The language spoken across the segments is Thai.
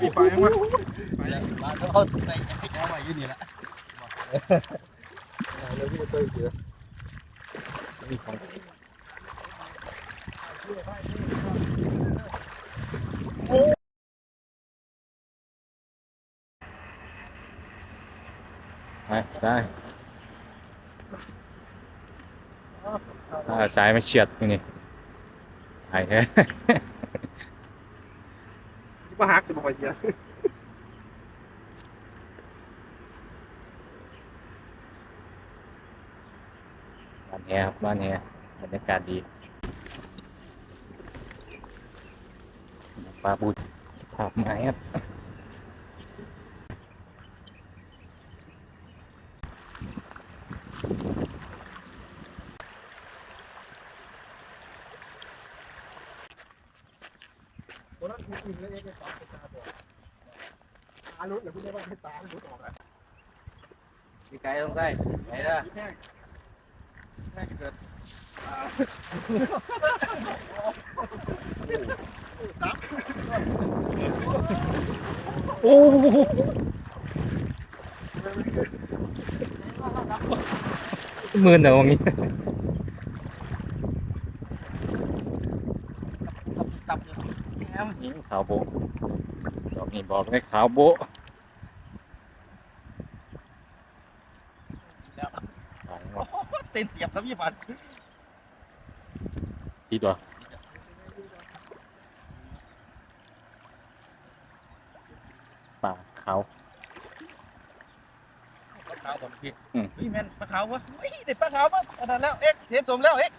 มีไฟยังวะไฟมาเขาใส่แจ็คเก็ตเอาไว้อยู่นี่ละเลยที่เคยเจอมีของไปได้อ่สายมาเฉียดนี่ไอ้แท้มาหักจะบอกว่าเยอะบ้ ครับบ้านแฮบรรยากาศดีปลาบูดสภาพไม้ครับคนนั้นคุณกินแล้วเองก็ตาตาบอดตาลุดหรือคุณเรียกว่าให้ตาลุดออกอะพี่ไก่ต้องได้ไหนล่ะ แห้งแห้งเกิด โอ้หมื่นเดี๋ยวงี้ ตับเลยแอม นี่ขาวโบะ ดอกนี้บอกเลยขาวโบะแล้วขายหมดเต็นเสียบครับพี่ปันดีตัวปลาขาวปลาขาวก่อนพี่อืมพี่แมนปลาขาววะเฮ้ยเด็ดปลาขาวมาอันนั้นแล้วเอ็กเห็นสมแล้วเอ็ก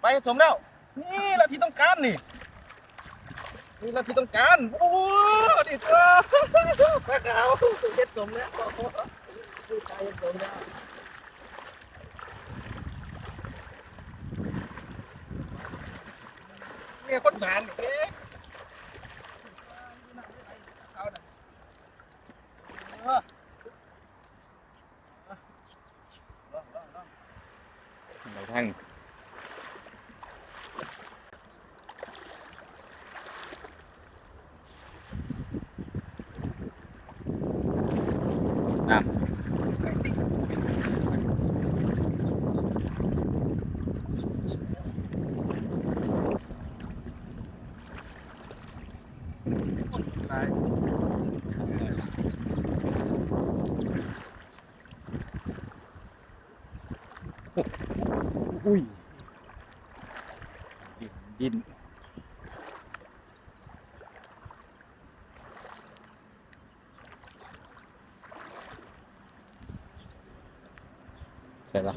ไปเห็นสมแล้ว นี่แหละที่ต้องการนี่ นี่เราที่ต้องการ โอ้โหนี่เจ้าปลาขาวเห็ดสมแล้วพี่ชายเห็นสมแล้วเนี่ยคนหานเอ๊ะ เออลองลองลอง ในทั้งน้ำอุ้ยดินดินเสร็จแล้ว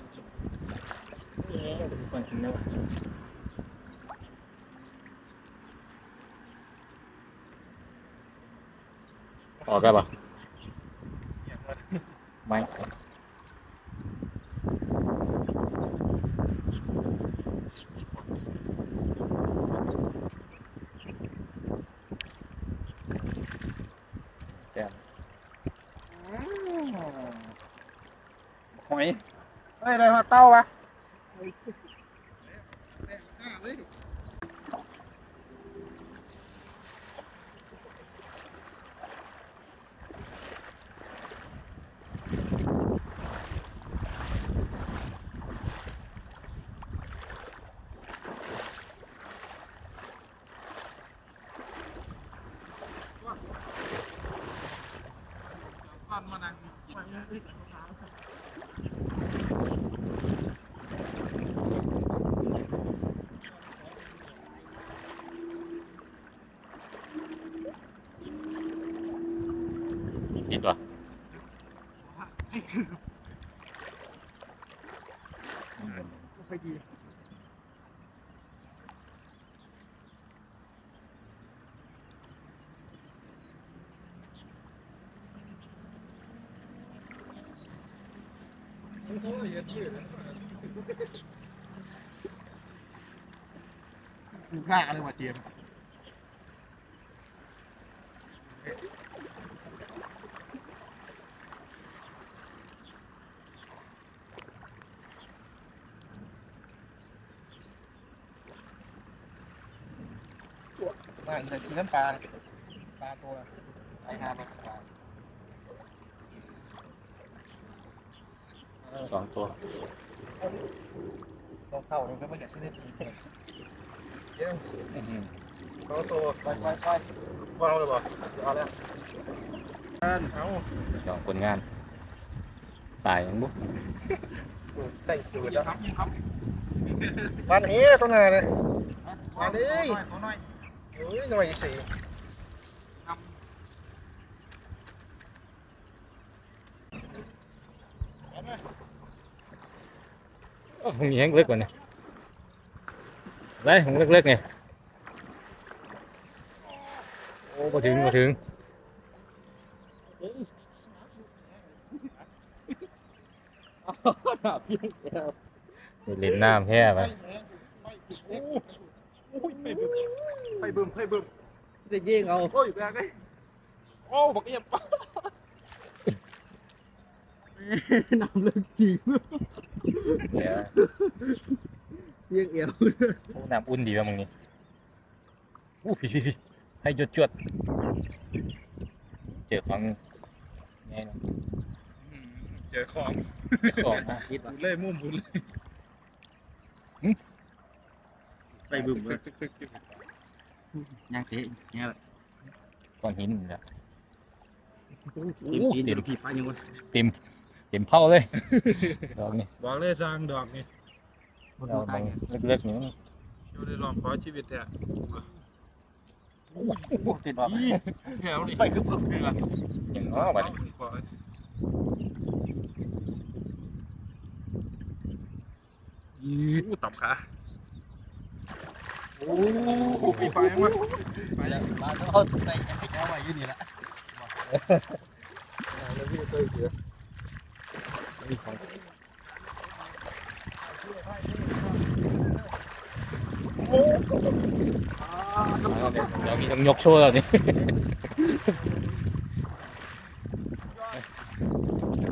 ออกได้ปะไม่แก้มหอยเฮ้ยอะไรมาเต้าวะ ดีตัวอื มไม่ค่อยดีดูหน้าเลยว่ะเจมส์มาเลยกินน้ำปลาปลาตัวไอ้ห้าปลาขาว สองตัวต้องเข้าเลยก็ไม่อยากที่ได้ทีเดี๋ยวอื้อหือเขาตัวไปไปไปวางเลยบ่เอาแล้วงานเอาสองคนงานสายยังบุ๊กใส่สูตรแล้วครับวันนี้ต้องงานเลยมาดิขอหน่อยเฮ้ยหน่อยสิ โอ้หงแยงเล็กกว่านี่ได้หงเล็กๆไงโอ้มาถึงมาถึงนี่เล่นน้ำแค่ไปไปบึ้มไปบึ้มจะยิงเอาโอ้ยแบกเลยโอ้บอกเอียบน้ำลึกจริง เดี๋ยวยิงเอียวโอ้น้ำอุ่นดีแล้วมึงนี่อู้พี่พี่พี่ให้จวดจวดๆเจอของไงเนาะเจอของของฮะบุญเลยมุ่มบุญเลยไปบึ้มเลยยังเตะเนี่ยก้อนหินนี่แหละทีมทีเดี๋ยวพี่ไปยังวะเต็ม เต็มเผาเลยดอกนี่บอกเลยสร้างดอกนี่เราบางเล็กๆนี่มันอยู่ในลองขอชีวิตแท้ติดบอกแถวนี่ไปคือบึ้มเลยล่ะอย่างอ้อบัดนี้ขออู้ตับขาโอ้ปีไปยังวะไปแล้วมาแล้วเขาใส่แจ็คเก็ตเอาไว้อยู่นี่ละแล้วพี่เคยเสือ มีของเอาเดี๋ยวเดี๋ยวมีต้องยกโชว์แล้วนี่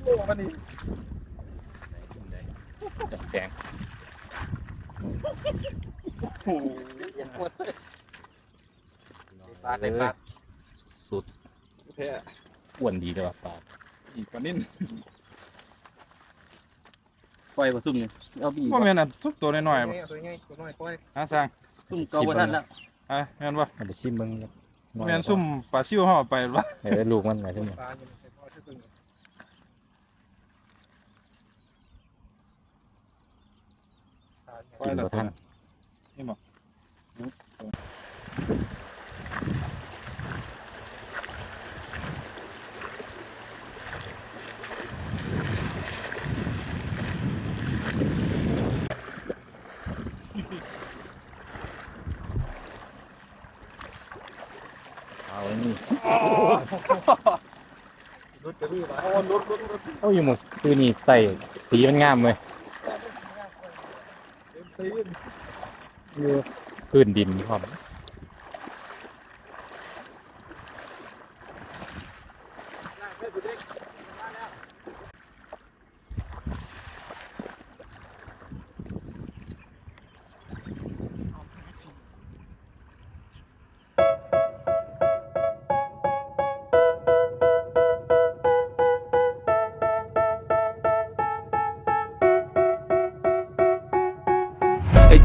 โอ้มันนี่จับแสงปลาได้ปลาสุดแท้อ้วนดีเลยว่ะปลาอีกกว่านิ่น ปล่อยมาซุ่มนี่เอาบีว่าแม่นอะทุกตัวน้อยๆบ่ตัวง่ายตัวน้อยค่อยฮะสร้างซุ่มเกาบนนั้นแล้วฮะแม่นบ่เอาไปชิมมึงแม่นซุ่มปลาซิวเฮาไปบ่เออลูกมันอะไรทุกอย่างปลาอยู่ในพ่อชื่อตึงปลาไปแล้วบ่ทันนี่บ่ เอาไว้นี่รถกระบี่ปลาเอาอยู่หมดซื้อนี่ใส่สีมันงามเลยพื้นดินพร้อม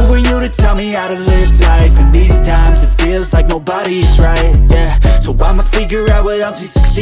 Who are you to tell me how to live life? In these times it feels like nobody's right, yeah So I'ma figure out what else we succeed